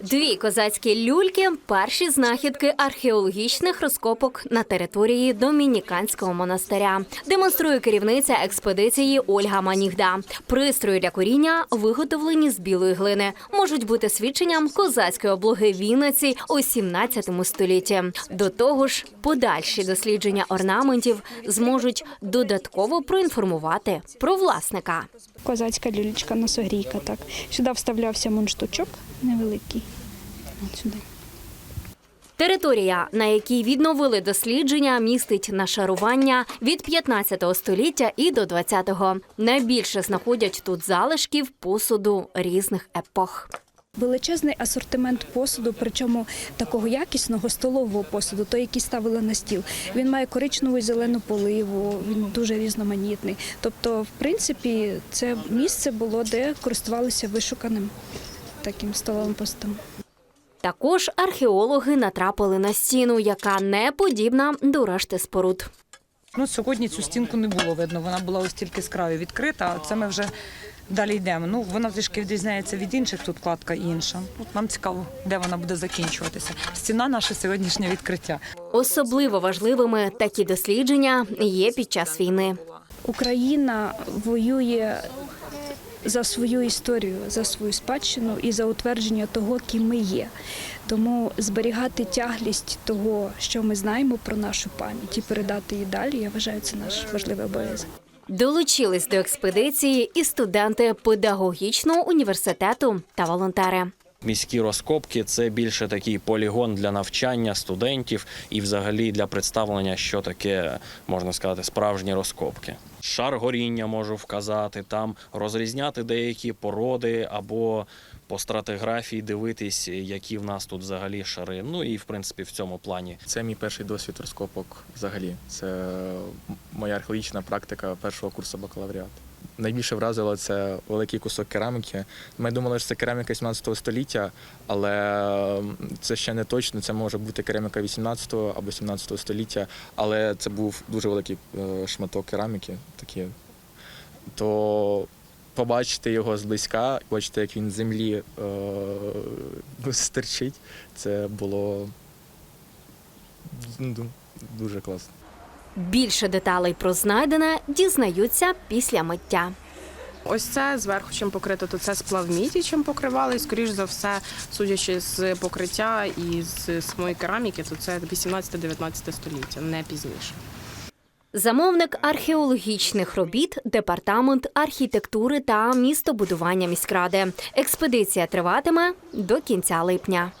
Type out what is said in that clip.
Дві козацькі люльки перші знахідки археологічних розкопок на території Домініканського монастиря. Демонструє керівниця експедиції Ольга Манігда. Пристрої для коріння виготовлені з білої глини. Можуть бути свідченням козацької облоги Вінниці у 17 столітті. До того ж, подальші дослідження орнаментів зможуть додатково проінформувати про власника. Козацька люлечка носогрійка. Так. Сюди вставлявся мунштучок невеликий. От сюди. Територія, на якій відновили дослідження, містить нашарування від 15 століття і до 20-го. Найбільше знаходять тут залишків посуду різних епох. Величезний асортимент посуду, причому такого якісного столового посуду, той, який ставили на стіл. Він має коричневу і зелену поливу, він дуже різноманітний. Тобто, в принципі, це місце було, де користувалися вишуканим таким столовим посудом. Також археологи натрапили на стіну, яка не подібна до решти споруд. Ну, сьогодні цю стінку не було видно. Вона була ось тільки з краю відкрита, а це ми вже далі йдемо. Ну, вона трішки відрізняється від інших, тут кладка інша. Нам цікаво, де вона буде закінчуватися. Стіна наше сьогоднішнє відкриття. Особливо важливими такі дослідження є під час війни. Україна воює за свою історію, за свою спадщину і за утвердження того, ким ми є. Тому зберігати тяглість того, що ми знаємо про нашу пам'ять, і передати її далі, я вважаю, це наш важливий обов'язок. Долучились до експедиції і студенти педагогічного університету та волонтери. Міські розкопки це більше такий полігон для навчання студентів і взагалі для представлення, що таке, можна сказати, справжні розкопки. Шар горіння можу вказати, там розрізняти деякі породи або по стратиграфії дивитись, які в нас тут взагалі шари. Ну і в принципі в цьому плані Це мій перший досвід розкопок взагалі. Це моя археологічна практика першого курсу бакалавріату. Найбільше вразило це великий кусок кераміки. Ми думали, що це кераміка 17 століття, але це ще не точно. Це може бути кераміка 18 або 17 століття, але це був дуже великий е, шматок кераміки. Такі. То побачити його зблизька, бачити, як він з землі е, стерчить, це було дуже класно. Більше деталей про знайдене дізнаються після миття. Ось це зверху чим покрито, то це сплав міді, чим покривали. І, скоріш за все, судячи з покриття і з самої кераміки, то це 18-19 століття, не пізніше. Замовник археологічних робіт, департамент архітектури та містобудування міськради. Експедиція триватиме до кінця липня.